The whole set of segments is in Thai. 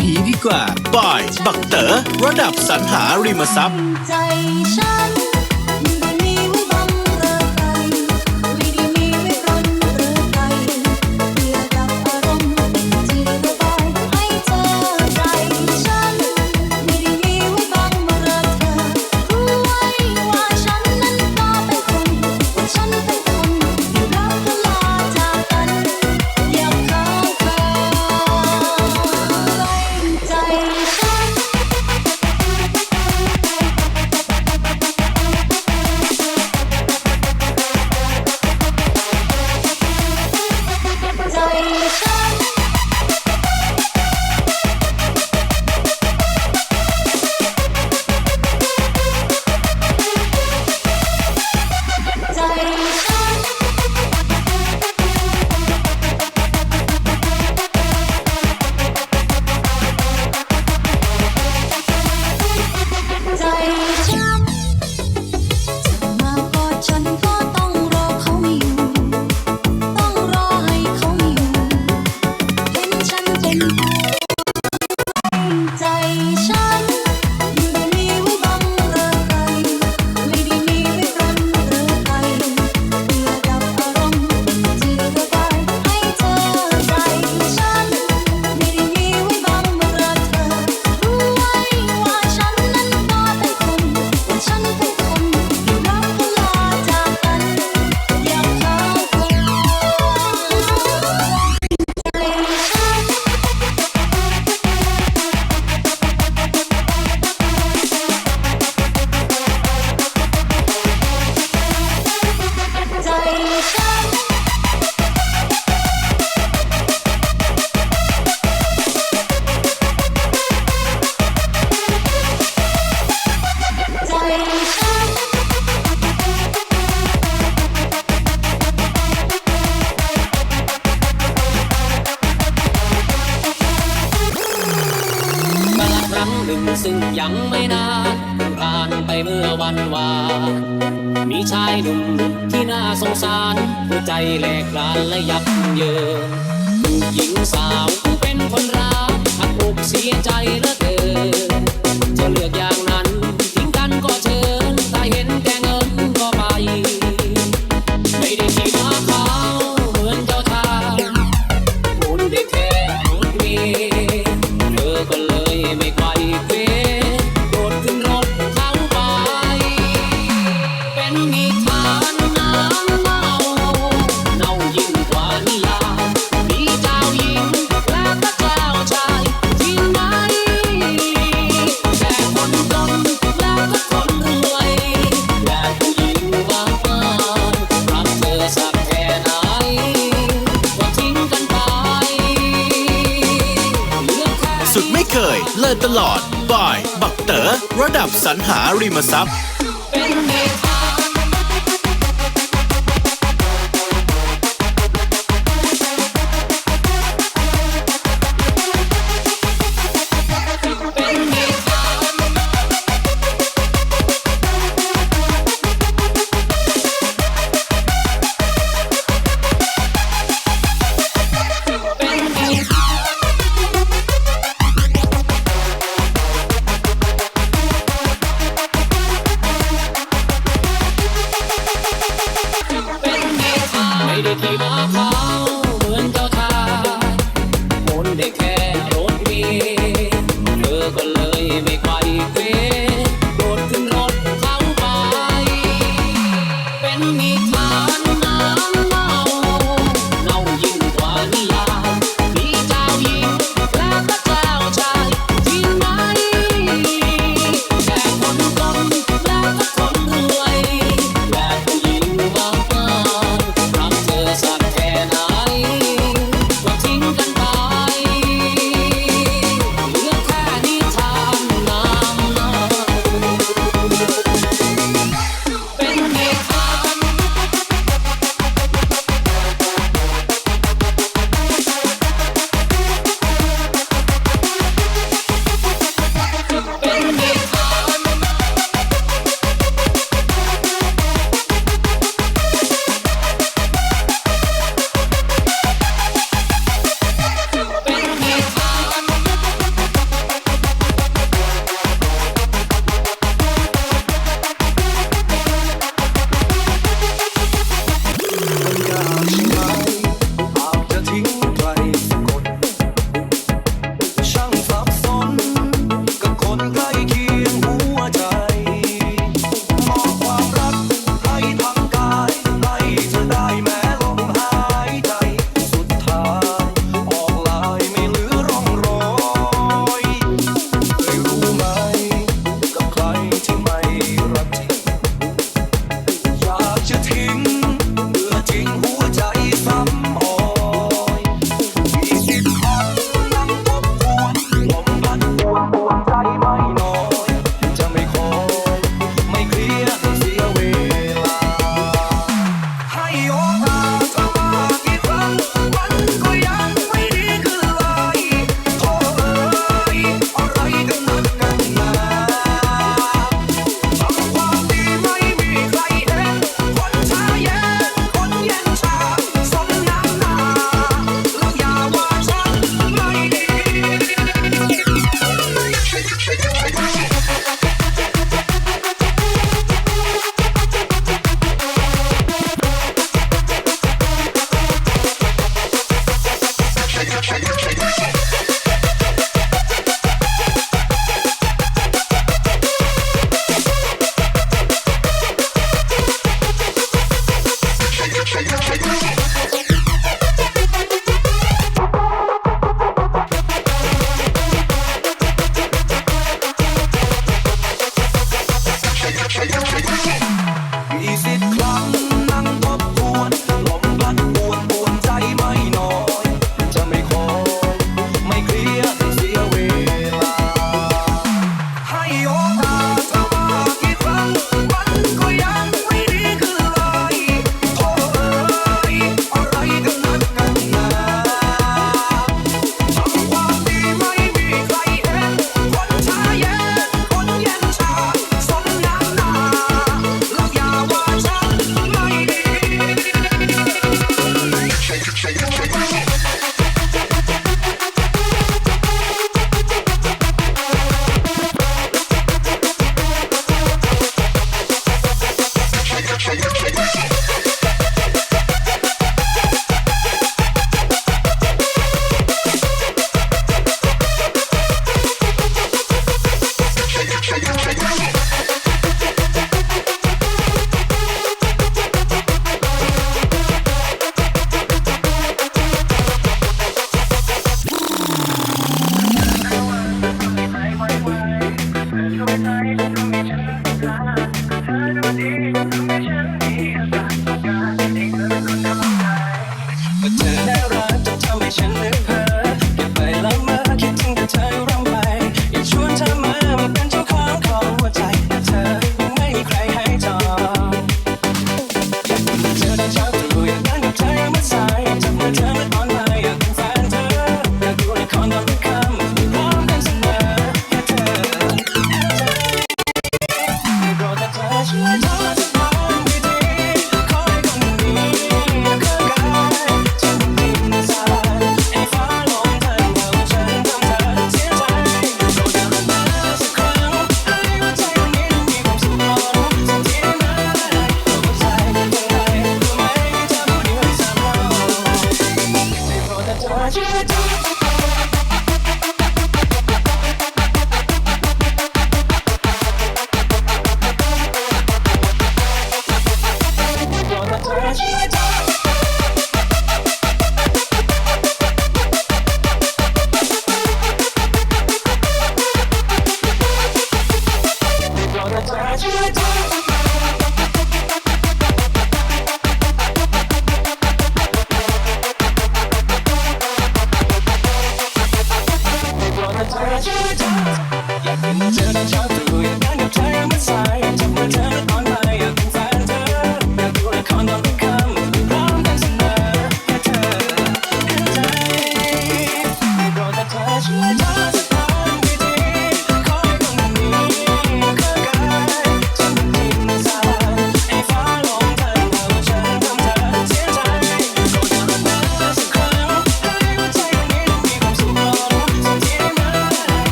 ผีดีกว่าบอย บักเต๋อระดับสรรหาริมทรัพย์ใจ เมื่อวันวาน มีชายหนุ่มที่น่าสงสารหัวใจแหลกรานและยับเยินหญิงสาวเป็นคนรักทักอกเสียใจเหลือเกิน เลิศตลอดบาย บักเต๋อระดับสรรหาริมทรัพย์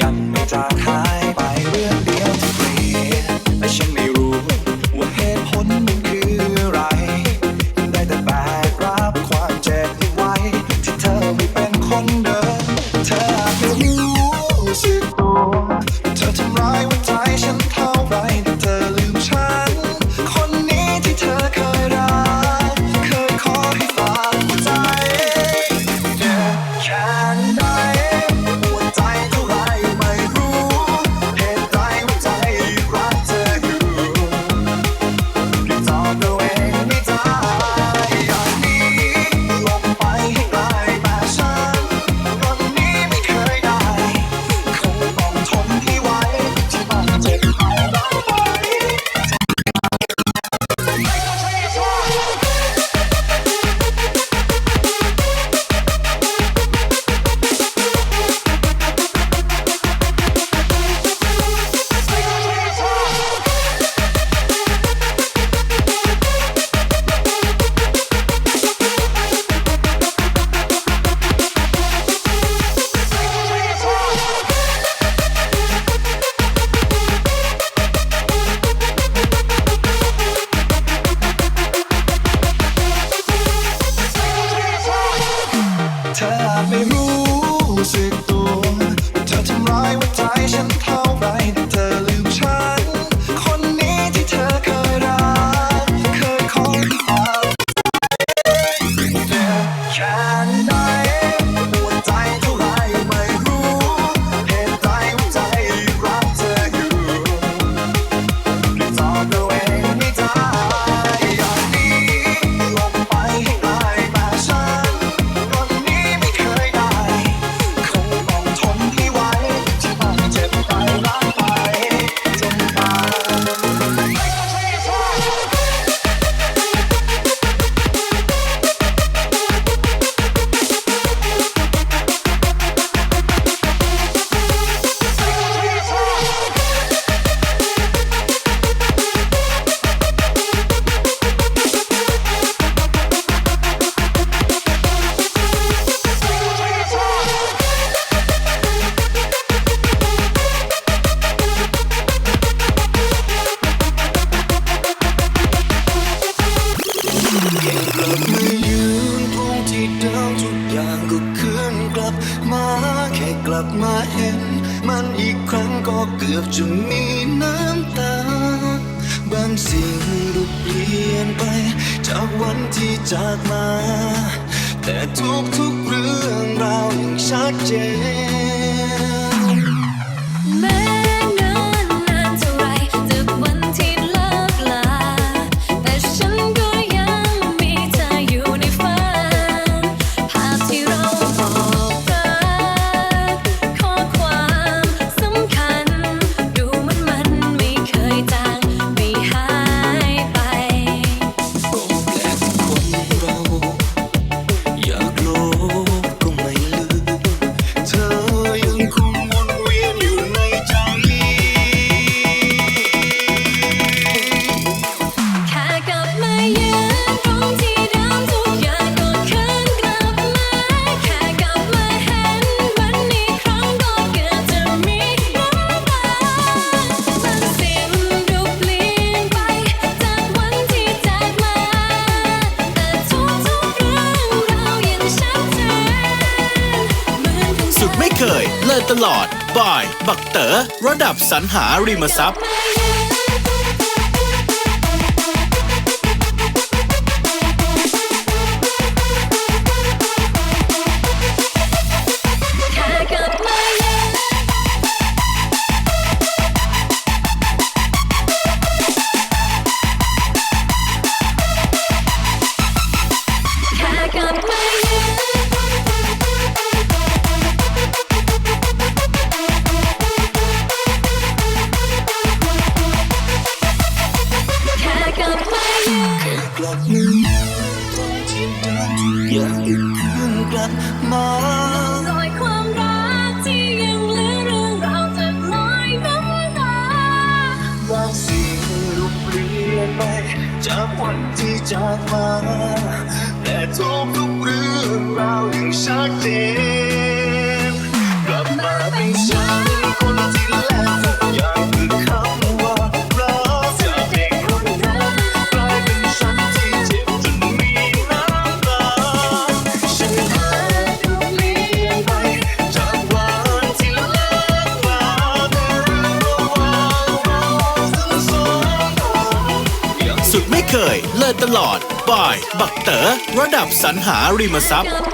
ยังไม่จางหาย บมาเห็น มันอีกครั้งก็เกือบจะมีน้ำตา บางสิ่งดูเปลี่ยนไป จากวันที่จากมา แต่ทุกๆเรื่องราวยังชัดเจน เลิศตลอดบาย บักเต๋อระดับสรรหาริมทรัพย์ ราวยังชัดเจนกลับมาเป็นฉันคนที่แลกทุกอย่างคือคำว่ารักจากเด็กคนนั้นกลายเป็นฉันที่เจ็บจนมีน้ำตาฉันหาดูเปลี่ยนไปจากวันที่เลิกลาแต่เรื่องราวเราทั้งสองคนสุดไม่เคย เลิศตลอดบาย บักเต๋อระดับสรรหาริมทรัพย์กลับ